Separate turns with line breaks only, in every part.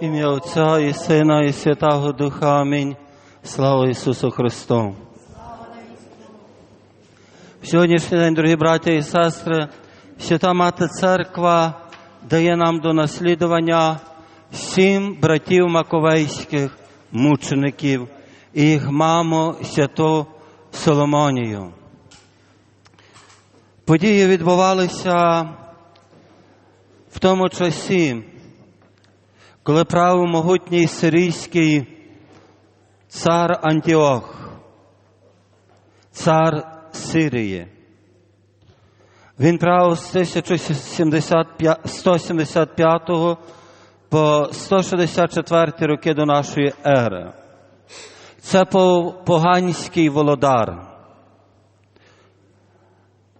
Ім'я Отця і Сина, і Святого Духа. Амінь. Слава Ісусу Христу. В сьогоднішній день, дорогі браття і сестри, Свята Мати Церква дає нам до наслідування сім братів маковейських мучеників і їх маму святу Соломонію. Події відбувалися в тому часі, коли правив могутній сирійський цар Антіох, цар Сирії. Він правив з 1175 по 164 роки до нашої ери. Це поганський володар.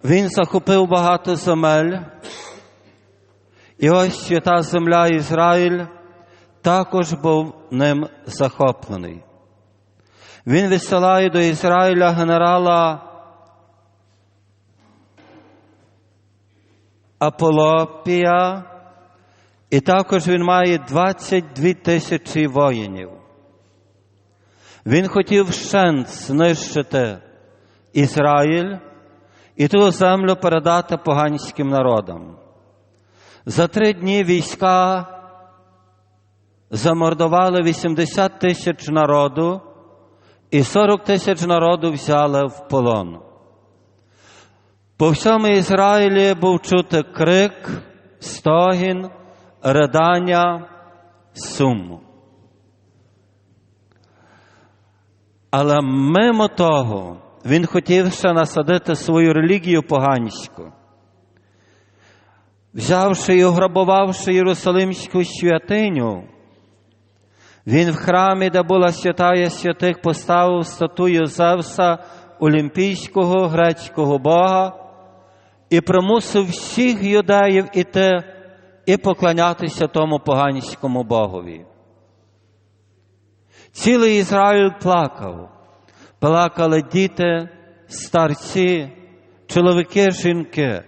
Він захопив багато земель, і ось свята земля Ізраїль також був ним захоплений. Він висилає до Ізраїля генерала Аполопія, і також він має 22 тисячі воїнів. Він хотів щент знищити Ізраїль і ту землю передати поганським народам. За три дні війська замордували 80 тисяч народу і 40 тисяч народу взяли в полон. По всьому Ізраїлі був чути крик, стогін, ридання, сум. Але мимо того він хотів ще насадити свою релігію поганську. Взявши і ограбувавши Єрусалимську святиню, він в храмі, де була святая святих, поставив статую Зевса, олімпійського грецького бога, і примусив всіх юдеїв іти і поклонятися тому поганському богові. Цілий Ізраїль плакав, плакали діти, старці, чоловіки, жінки.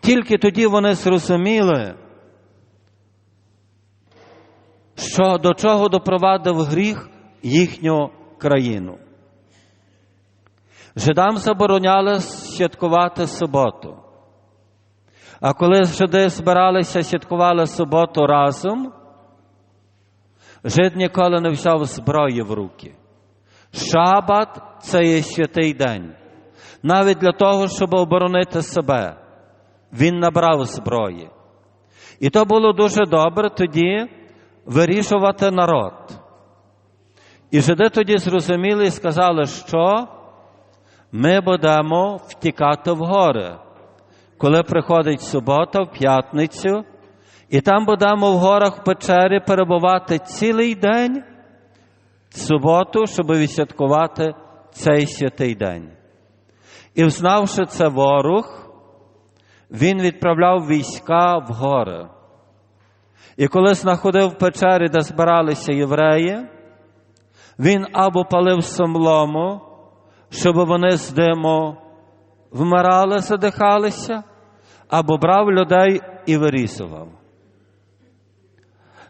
Тільки тоді вони зрозуміли, що до чого допровадив гріх їхню країну. Жидам забороняли святкувати суботу. А коли жиди збиралися святкували суботу разом, жид ніколи не взяв зброї в руки. Шабат це є святий день. Навіть для того, щоб оборонити себе, він набрав зброї. І то було дуже добре тоді вирішувати народ. І жиди тоді зрозуміли і сказали, що ми будемо втікати в гори, коли приходить субота, в п'ятницю, і там будемо в горах в печері перебувати цілий день в суботу, щоб відсвяткувати цей святий день. І взнавши це ворог, він відправляв війська в гори. І коли знаходив в печері, де збиралися євреї, він або палив сомлому, щоб вони з диму вмирали, задихалися, або брав людей і вирісував.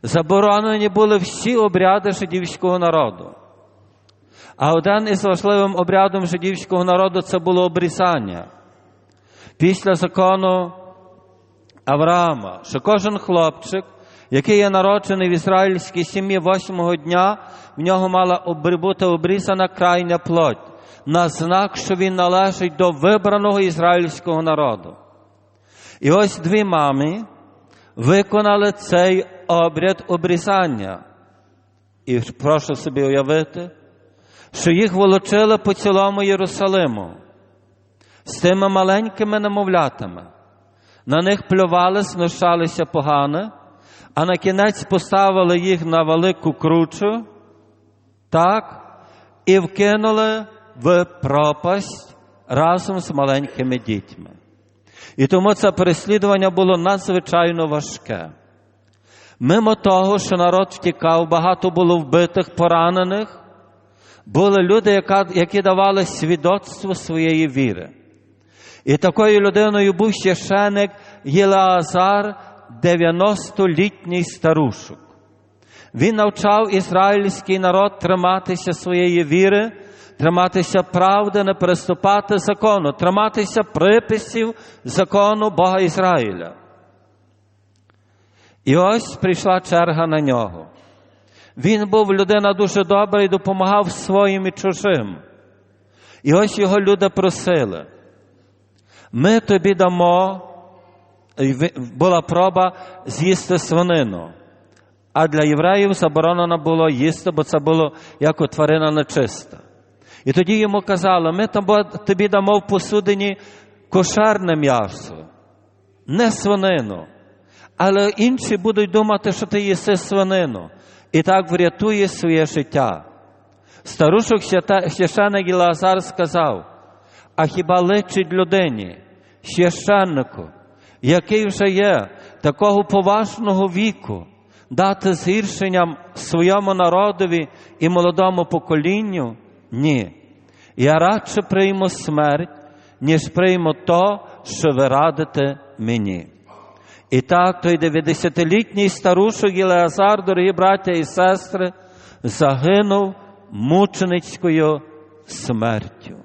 Заборонені були всі обряди жидівського народу. А один із важливим обрядом жидівського народу це було обрізання. Після закону Авраама, що кожен хлопчик, який є народжений в ізраїльській сім'ї восьмого дня, в нього мала бути обрізана крайня плоть на знак, що він належить до вибраного ізраїльського народу. І ось дві мами виконали цей обряд обрізання. І прошу собі уявити, що їх волочили по цілому Єрусалиму з тими маленькими немовлятами. На них плювали, знущалися погано, а на кінець поставили їх на велику кручу, так, і вкинули в пропасть разом з маленькими дітьми. І тому це переслідування було надзвичайно важке. Мимо того, що народ втікав, багато було вбитих, поранених, були люди, які давали свідоцтво своєї віри. І такою людиною був священик Єлеазар, 90-літній старушок. Він навчав ізраїльський народ триматися своєї віри, триматися правди, не переступати закону, триматися приписів закону Бога Ізраїля. І ось прийшла черга на нього. Він був людина дуже добра і допомагав своїм і чужим. І ось його люди просили. Ми тобі дамо, була проба з'їсти свинину. А для євреїв заборонено було їсти, бо це було як тварина нечиста. І тоді йому казали, ми тобі дамо в посудині кошерне м'ясо, не свинину. Але інші будуть думати, що ти їси свинину. І так врятує своє життя. Старушок священик Ілазар сказав, а хіба личить людині, священнику, який вже є такого поважного віку, дати згіршенням своєму народові і молодому поколінню? Ні. Я радше прийму смерть, ніж прийму то, що ви радите мені. І так той 90-літній старушок Ілеазар, дорогі браття і сестри, загинув мученицькою смертю.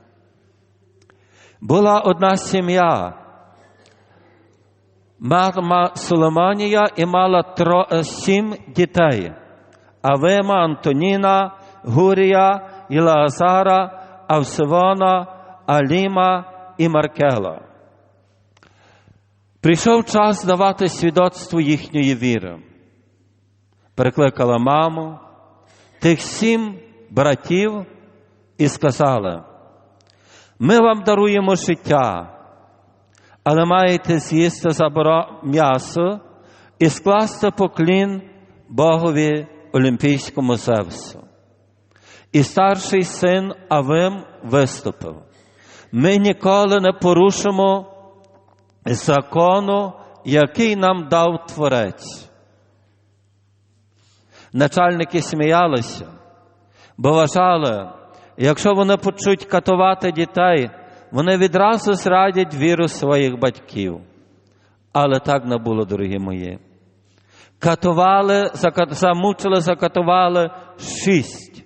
Була одна сім'я, мама Соломонія і мала тро, е, сім дітей. Авима, Антоніна, Гурія, Ілеазара, Авсивона, Аліма і Маркела. Прийшов час давати свідоцтво їхньої віри. Перекликала маму, тих сім братів і сказали: ми вам даруємо життя, але маєте з'їсти заборо м'ясо і скласти поклін Богові Олімпійському Зевсу. І старший син Авим виступив. Ми ніколи не порушимо закону, який нам дав Творець. Начальники сміялися, бо вважали, якщо вони почуть катувати дітей, вони відразу зрадять віру своїх батьків. Але так не було, дорогі мої. Катували, замучили, закатували шість.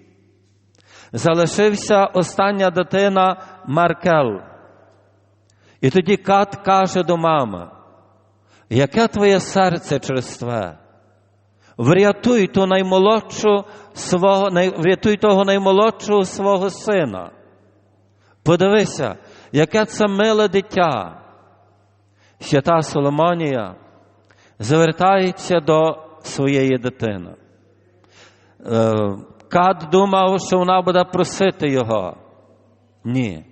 Залишився остання дитина Маркел. І тоді кат каже до мами, яке твоє серце черстве? Врятуй ту наймолодшу свого, врятуй того наймолодшого свого сина. Подивися, яке це миле дитя. Свята Соломонія звертається до своєї дитини. Е, Кат думав, що вона буде просити його. Ні.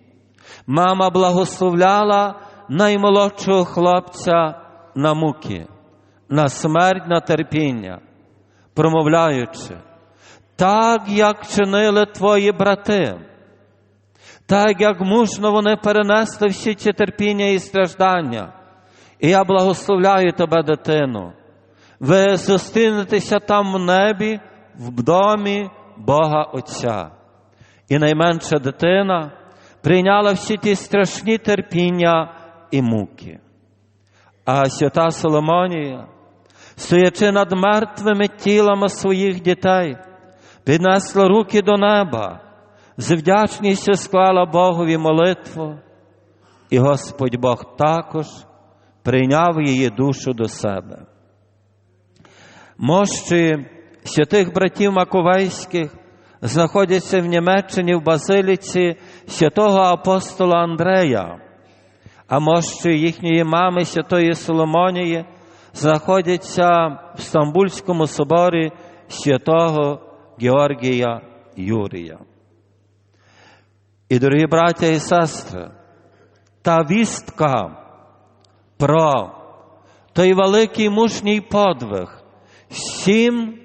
Мама благословляла наймолодшого хлопця на муки, на смерть, на терпіння, промовляючи, так як чинили твої брати, так як мужно вони перенесли всі ці терпіння і страждання. І я благословляю тебе, дитину. Ви зустрінетеся там в небі, в домі Бога Отця. І найменша дитина прийняла всі ті страшні терпіння і муки. А свята Соломонія, стоячи над мертвими тілами своїх дітей, піднесла руки до неба, з вдячністю склала Богові молитву, і Господь Бог також прийняв її душу до себе. Мощі святих братів Маковейських знаходяться в Німеччині в Базиліці святого апостола Андрея, а мощі їхньої мами святої Соломонії знаходяться в Стамбульському соборі святого Георгія Юрія. І, дорогі браття і сестри, та вістка про той великий мужній подвиг сім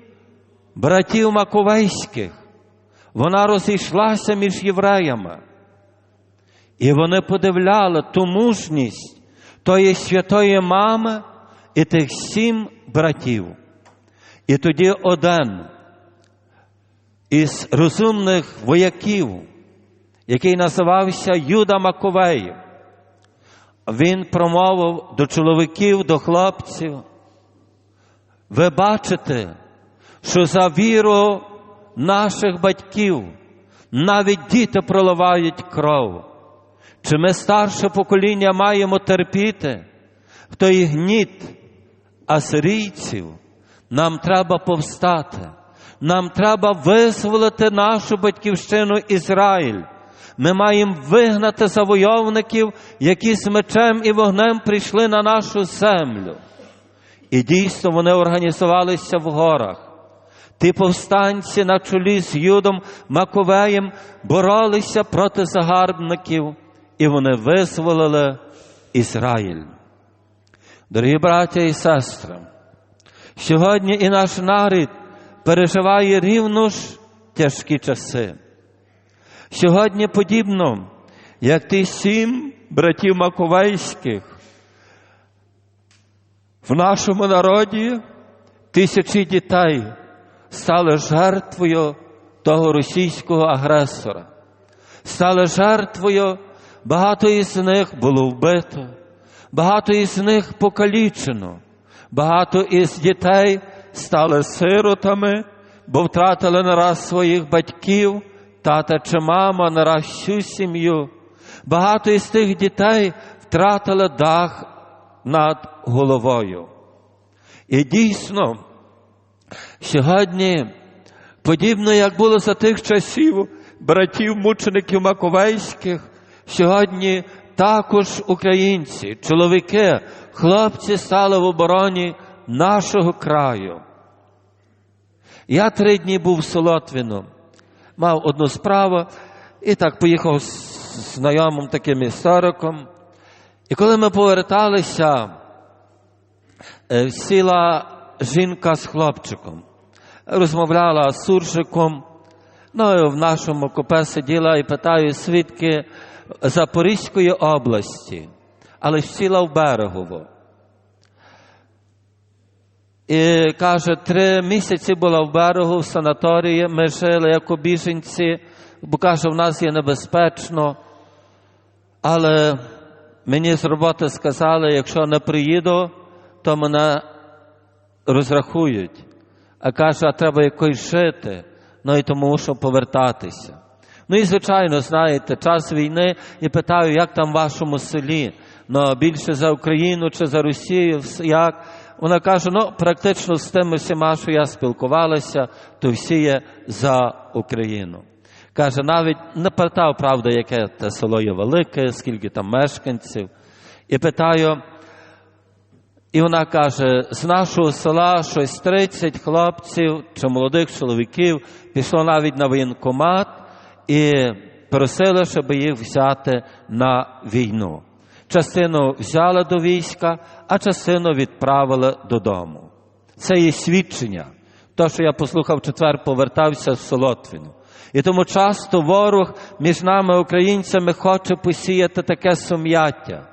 братів Маковейських, вона розійшлася між євреями. І вони подивляли ту мужність тої святої мами і тих сім братів. І тоді один із розумних вояків, який називався Юда Маковеєв, він промовив до чоловіків, до хлопців. Ви бачите, що за віру наших батьків навіть діти проливають кров. Чи ми старше покоління маємо терпіти в той гніт асирійців? Нам треба повстати. Нам треба визволити нашу батьківщину Ізраїль. Ми маємо вигнати завойовників, які з мечем і вогнем прийшли на нашу землю. І дійсно вони організувалися в горах. Ті повстанці на чолі з Юдом Маковеєм боролися проти загарбників, і вони визволили Ізраїль. Дорогі браття і сестри, сьогодні і наш народ переживає рівно ж тяжкі часи. Сьогодні подібно, як ті сім братів Маковейських, в нашому народі тисячі дітей стали жертвою того російського агресора, стали жертвою, багато із них було вбито, багато із них покалічено, багато із дітей стали сиротами, бо втратили нараз своїх батьків, тата чи мама, нараз всю сім'ю. Багато із тих дітей втратили дах над головою. І дійсно, сьогодні, подібно як було за тих часів братів мучеників Маковейських, сьогодні також українці, чоловіки, хлопці стали в обороні нашого краю. Я три дні був в Солотвіну, мав одну справу і так поїхав з знайомим таким істориком. І коли ми поверталися, е, сіла жінка з хлопчиком, розмовляла з суржиком. Ну, і в нашому купе сиділа і питаю свідки Запорізької області, але сіла в берегово. І каже, три місяці була в берегу в санаторії, ми жили як біженці, бо каже, в нас є небезпечно. Але мені з роботи сказали, якщо не приїду, то мене розрахують. А каже, а треба якось жити, ну і тому мушу повертатися. Ну і, звичайно, знаєте, час війни і питаю, як там в вашому селі, ну більше за Україну чи за Росію, як? Вона каже, ну, практично з тими всіма, що я спілкувалася, то всі є за Україну. Каже, навіть не питав, правда, яке те село є велике, скільки там мешканців. І питаю, і вона каже: з нашого села щось 30 хлопців чи молодих чоловіків пішло навіть на воєнкомат і просили, щоб їх взяти на війну. Частину взяли до війська, а частину відправили додому. Це є свідчення. То, що я послухав четвер, повертався з Солотвіну. І тому часто ворог між нами, українцями, хоче посіяти таке сум'яття,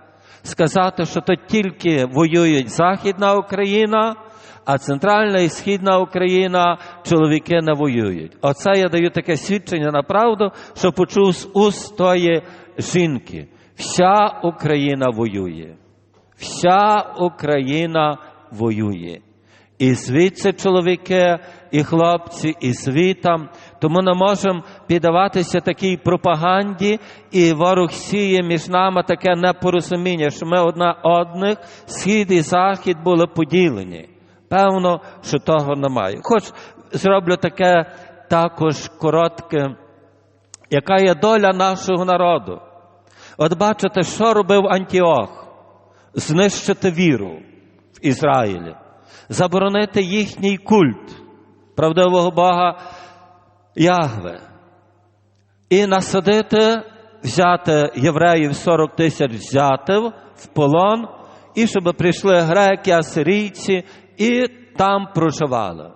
сказати, що то тільки воюють Західна Україна, а Центральна і Східна Україна чоловіки не воюють. Оце я даю таке свідчення на правду, що почув з уст тої жінки. Вся Україна воює. Вся Україна воює. І звідси чоловіки, і хлопці, і світам. Тому не можемо піддаватися такій пропаганді, і ворог сіє між нами таке непорозуміння, що ми одна одних, схід і захід були поділені. Певно, що того немає. Хоч зроблю таке також коротке, яка є доля нашого народу. От бачите, що робив Антіох? Знищити віру в Ізраїлі, заборонити їхній культ правдивого Бога Ягве. І насадити, взяти євреїв 40 тисяч взяти в полон, і щоб прийшли греки, асирійці, і там проживали.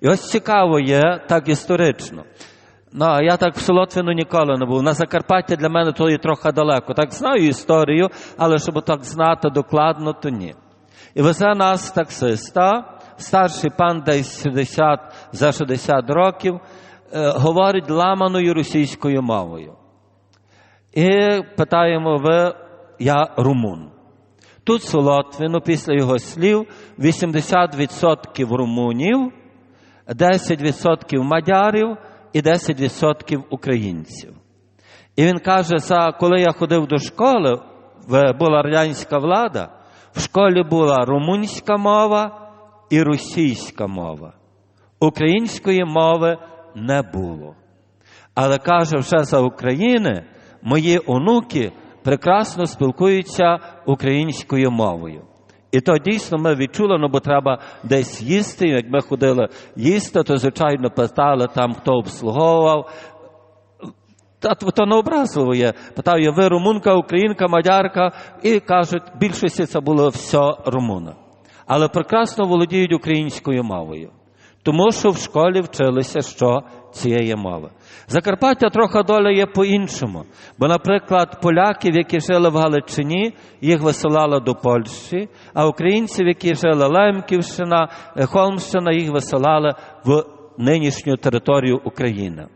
І ось цікаво є так історично. Ну, я так в Солотвину ніколи не був. На Закарпаття для мене то є трохи далеко. Так знаю історію, але щоб так знати докладно, то ні. І везе нас таксиста, старший пан десь 60, за 60 років, е, говорить ламаною російською мовою. І питаємо ви, я румун. Тут Солотвину, після його слів, 80% румунів 10% мадярів і 10% українців. І він каже, коли я ходив до школи, була радянська влада, в школі була румунська мова і російська мова. Української мови не було. Але каже, вже за України мої онуки прекрасно спілкуються українською мовою. І то дійсно ми відчули, ну бо треба десь їсти. Як ми ходили їсти, то звичайно питали там, хто обслуговував. Та то не образливо є. Питав я, ви румунка, українка, мадярка, і кажуть, більшості це було все румуна. Але прекрасно володіють українською мовою. Тому що в школі вчилися що цієї мови. Закарпаття трохи доля є по-іншому. Бо, наприклад, поляків, які жили в Галичині, їх висилали до Польщі, а українців, які жили Лемківщина, е, Холмщина, їх висилали в нинішню територію України.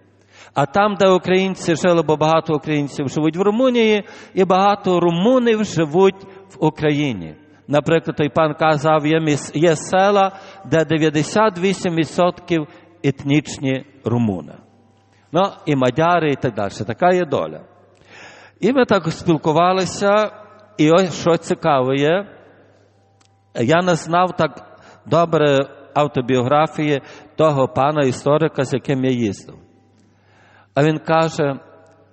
А там, де українці жили, бо багато українців живуть в Румунії, і багато румунів живуть в Україні. Наприклад, той пан казав, є, села, де 98% етнічні румуни. Ну, і мадяри, і так далі. Така є доля. І ми так спілкувалися, і ось що цікаве є, я не знав так добре автобіографії того пана історика, з яким я їздив. А він каже: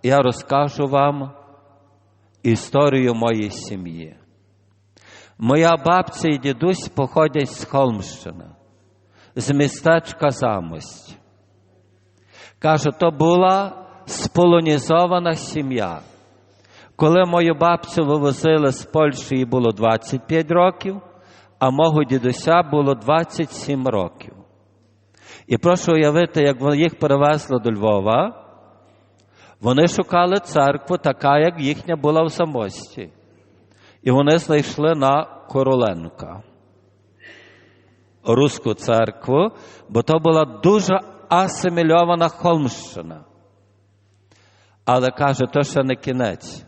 я розкажу вам історію моєї сім'ї. Моя бабця і дідусь походять з Холмщини, з містечка Замость. Каже, то була сполонізована сім'я. Коли мою бабцю вивозили з Польщі, їй було 25 років, а мого дідуся було 27 років. І прошу уявити, як вони їх перевезли до Львова, вони шукали церкву, така, як їхня була в Самості. І вони знайшли на Короленка Руську церкву, бо то була дуже асимільована Холмщина. Але каже, то ще не кінець.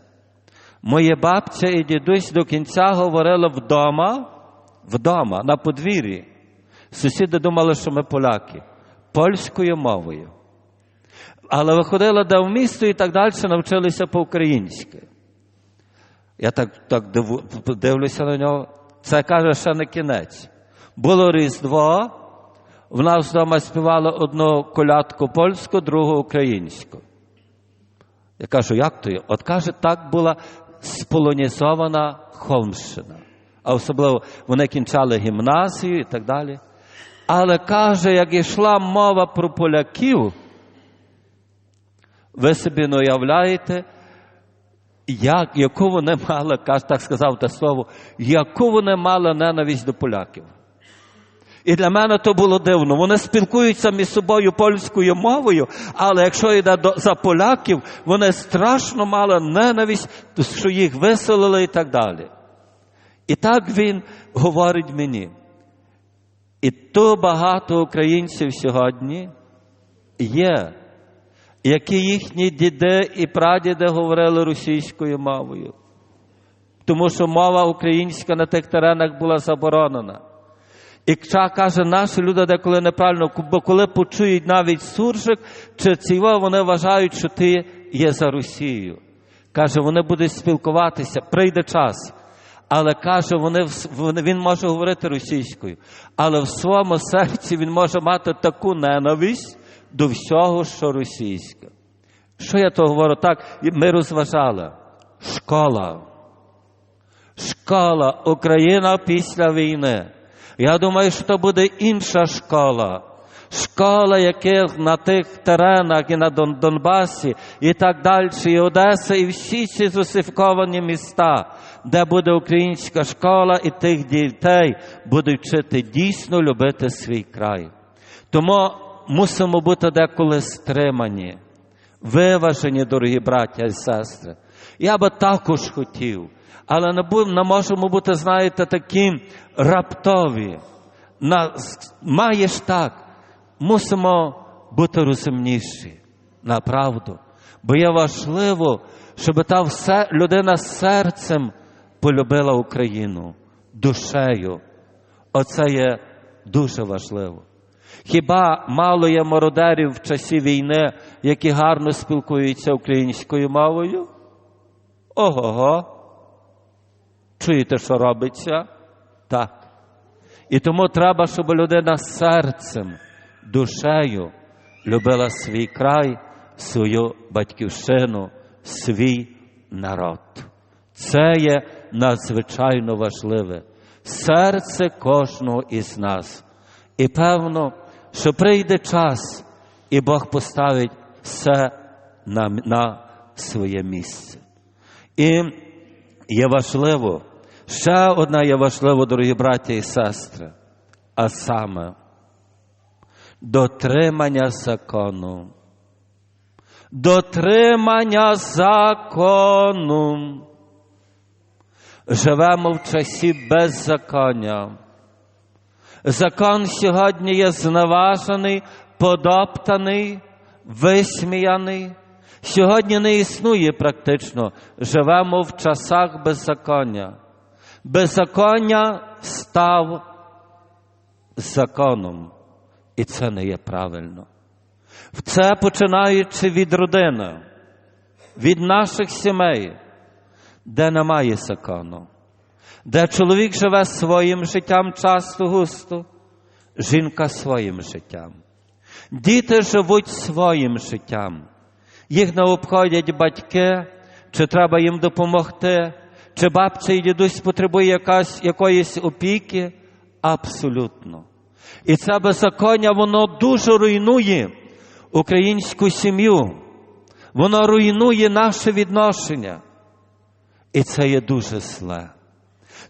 Моє бабця і дідусь до кінця говорили вдома, вдома, на подвір'ї. Сусіди думали, що ми поляки, польською мовою. Але виходили де в місто і так далі навчилися по-українськи. Я так, так дивлюся на нього. Це каже ще не кінець. Було Різдво, в нас вдома співали одну колядку польську, другу українську. Я кажу, як то? От каже, так була сполонізована Холмщина. А особливо вони кінчали гімназію і так далі. Але каже, як йшла мова про поляків, ви собі не уявляєте, як, яку вони мали, так сказав те слово, яку вони мали ненависть до поляків. І для мене то було дивно. Вони спілкуються між собою польською мовою, але якщо йде за поляків, вони страшно мали ненависть, що їх виселили і так далі. І так він говорить мені. І то багато українців сьогодні є, які їхні діди і прадіди говорили російською мовою. Тому що мова українська на тих теренах була заборонена. І Кча каже, наші люди деколи неправильно, бо коли почують навіть суржик чи ціво, вони вважають, що ти є за Росією. Каже, вони будуть спілкуватися, прийде час. Але каже, вони, він може говорити російською, але в своєму серці він може мати таку ненависть до всього, що російське. Що я то говорю так? Ми розважали. Школа. Школа Україна після війни. Я думаю, що буде інша школа. Школа, яка на тих теренах і на Дон- Донбасі, і так далі, і Одеса, і всі ці зусифковані міста, де буде українська школа, і тих дітей будуть вчити дійсно любити свій край. Тому мусимо бути деколи стримані, виважені, дорогі браття і сестри. Я би також хотів, але не, можемо бути, знаєте, такі раптові. На, маєш так, мусимо бути розумніші, направду. Бо є важливо, щоб та все, людина серцем полюбила Україну, душею. Оце є дуже важливо. Хіба мало є мародерів в часі війни, які гарно спілкуються українською мовою? Ого-го. Чуєте, що робиться? Так. І тому треба, щоб людина серцем, душею любила свій край, свою батьківщину, свій народ. Це є надзвичайно важливе. Серце кожного із нас. І певно, що прийде час, і Бог поставить все на, на своє місце. І є важливо, ще одна є важливо, дорогі браті і сестри, а саме дотримання закону. Дотримання закону. Живемо в часі беззаконня. Закон сьогодні є зневажений, подоптаний, висміяний. Сьогодні не існує практично. Живемо в часах беззаконня. Беззаконня став законом. І це не є правильно. Це починаючи від родини, від наших сімей, де немає закону, де чоловік живе своїм життям часто густо, жінка своїм життям. Діти живуть своїм життям. Їх не обходять батьки, чи треба їм допомогти, чи бабця і дідусь потребує якась, якоїсь опіки. Абсолютно. І це беззаконня, воно дуже руйнує українську сім'ю. Воно руйнує наше відношення. І це є дуже зле.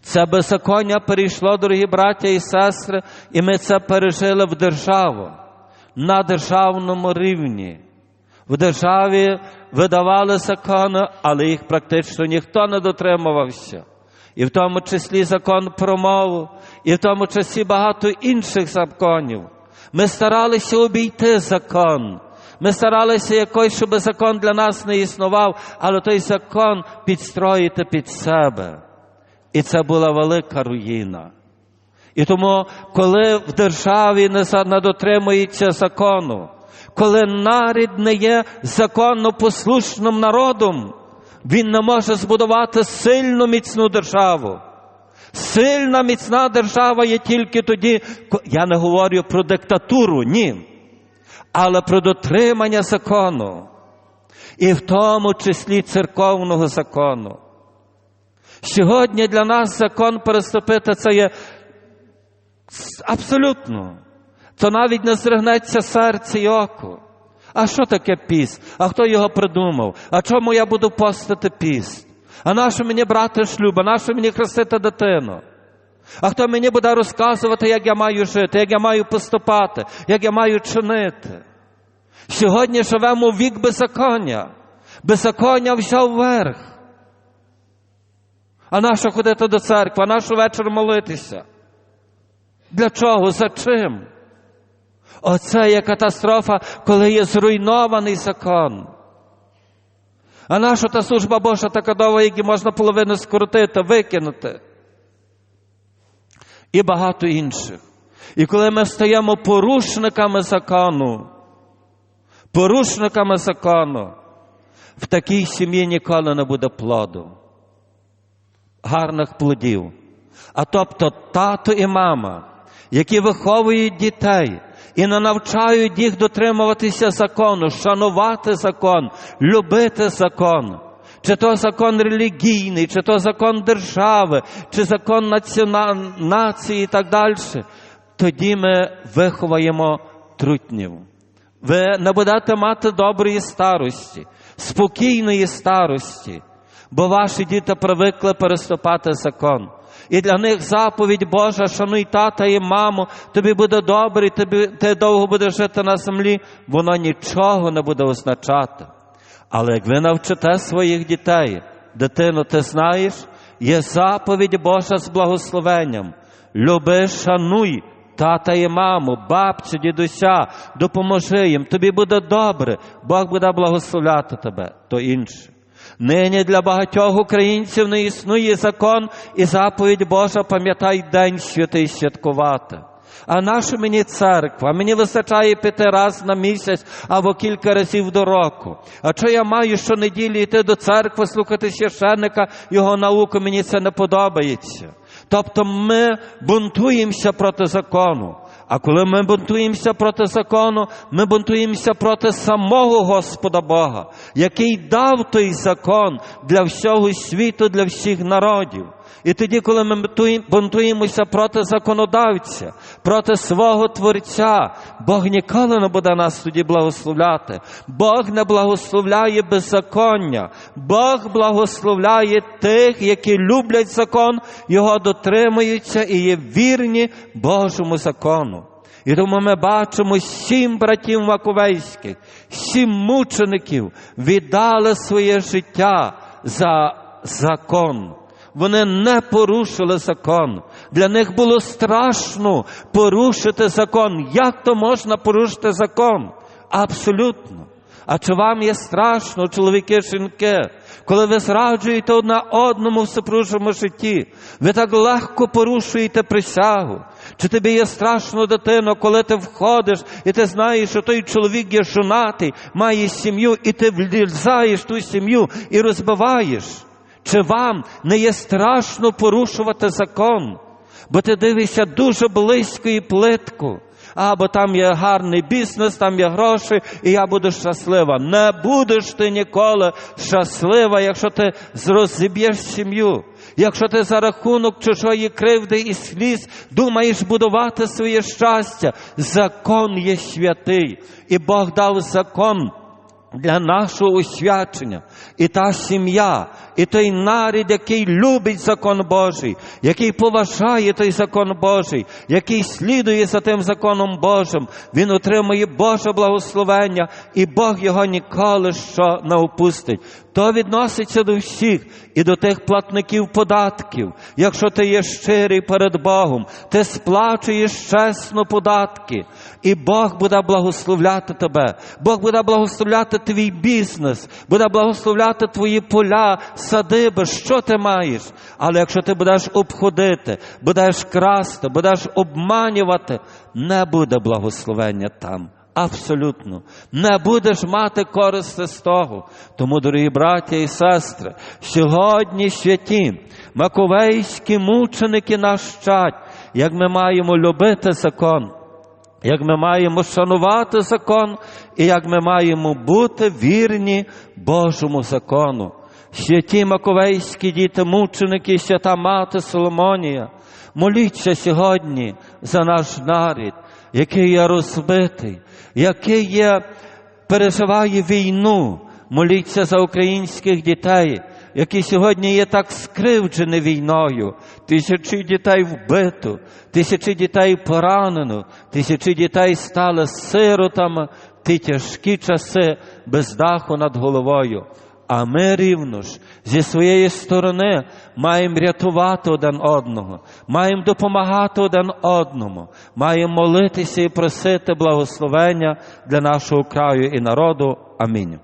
Це беззаконня перейшло, дорогі браття і сестри, і ми це пережили в державу, на державному рівні. В державі видавали закони, але їх практично ніхто не дотримувався. І в тому числі закон про мову, і в тому числі багато інших законів. Ми старалися обійти закон. Ми старалися якось, щоб закон для нас не існував, але той закон підстроїти під себе. І це була велика руїна. І тому, коли в державі не дотримується закону, коли нарід не є законно послушним народом, він не може збудувати сильну міцну державу. Сильна міцна держава є тільки тоді, я не говорю про диктатуру, ні, але про дотримання закону, і в тому числі церковного закону. Сьогодні для нас закон переступити це є абсолютно. То навіть не зригнеться серце і око. А що таке піст? А хто його придумав? А чому я буду постити піст? А нащо мені брати шлюб? А нащо мені хрестити дитину? А хто мені буде розказувати, як я маю жити, як я маю поступати, як я маю чинити? Сьогодні живемо в вік беззаконня. Беззаконня взяв вверх. А нащо ходити до церкви? А нащо вечір молитися? Для чого? За чим? Оце є катастрофа, коли є зруйнований закон. А наша та служба Божа така довга, які можна половину скоротити, викинути. І багато інших. І коли ми стаємо порушниками закону, порушниками закону, в такій сім'ї ніколи не буде плоду, гарних плодів. А тобто тато і мама, які виховують дітей і не навчають їх дотримуватися закону, шанувати закон, любити закон. Чи то закон релігійний, чи то закон держави, чи закон націона... нації і так далі, тоді ми виховаємо трутнів. Ви не будете мати доброї старості, спокійної старості, бо ваші діти привикли переступати закон. І для них заповідь Божа, шануй тата і маму, тобі буде добре, і тобі, ти довго будеш жити на землі, воно нічого не буде означати. Але як ви навчите своїх дітей, дитину, ти знаєш, є заповідь Божа з благословенням. Люби, шануй тата і маму, бабцю, дідуся, допоможи їм, тобі буде добре, Бог буде благословляти тебе, то інше. Нині для багатьох українців не існує закон і заповідь Божа, пам'ятай день святий святкувати. а наша мені церква? Мені вистачає п'яти раз на місяць або кілька разів до року. А що я маю щонеділі йти до церкви, слухати священника, його науку, мені це не подобається. Тобто ми бунтуємося проти закону. А коли ми бунтуємося проти закону, ми бунтуємося проти самого Господа Бога, який дав той закон для всього світу, для всіх народів. І тоді, коли ми бунтуємося проти законодавця, проти свого Творця, Бог ніколи не буде нас тоді благословляти. Бог не благословляє беззаконня. Бог благословляє тих, які люблять закон, його дотримуються і є вірні Божому закону. І тому ми бачимо сім братів Маковейських, сім мучеників віддали своє життя за закон. Вони не порушили закон. Для них було страшно порушити закон. Як то можна порушити закон? Абсолютно. А чи вам є страшно, чоловіки, жінки, коли ви зраджуєте одна одному в супружому житті, ви так легко порушуєте присягу. Чи тобі є страшно, дитино, коли ти входиш і ти знаєш, що той чоловік є жонатий, має сім'ю, і ти влізаєш ту сім'ю і розбиваєш? Чи вам не є страшно порушувати закон? Бо ти дивишся дуже близько і плитку. А, бо там є гарний бізнес, там є гроші, і я буду щаслива. Не будеш ти ніколи щаслива, якщо ти розіб'єш сім'ю, якщо ти за рахунок чужої кривди і сліз думаєш будувати своє щастя. Закон є святий, і Бог дав закон для нашого освячення. І та сім'я, і той нарід, який любить закон Божий, який поважає той закон Божий, який слідує за тим законом Божим, він отримує Боже благословення, і Бог його ніколи що не опустить. То відноситься до всіх і до тих платників податків. Якщо ти є щирий перед Богом, ти сплачуєш чесно податки, і Бог буде благословляти тебе. Бог буде благословляти твій бізнес, буде благословляти твої поля, садиби, що ти маєш. Але якщо ти будеш обходити, будеш красти, будеш обманювати, не буде благословення там. Абсолютно, не будеш мати користи з того. Тому, дорогі браття і сестри, сьогодні святі, маковейські мученики нас вчать, як ми маємо любити закон, як ми маємо шанувати закон, і як ми маємо бути вірні Божому закону. Святі маковейські діти, мученики, свята мати Соломонія, моліться сьогодні за наш нарід, який є розбитий, який є, переживає війну, моліться за українських дітей, які сьогодні є так скривджені війною, тисячі дітей вбито, тисячі дітей поранено, тисячі дітей стали сиротами, ті тяжкі часи без даху над головою. А ми рівно ж зі своєї сторони маємо рятувати один одного, маємо допомагати один одному, маємо молитися і просити благословення для нашого краю і народу. Амінь.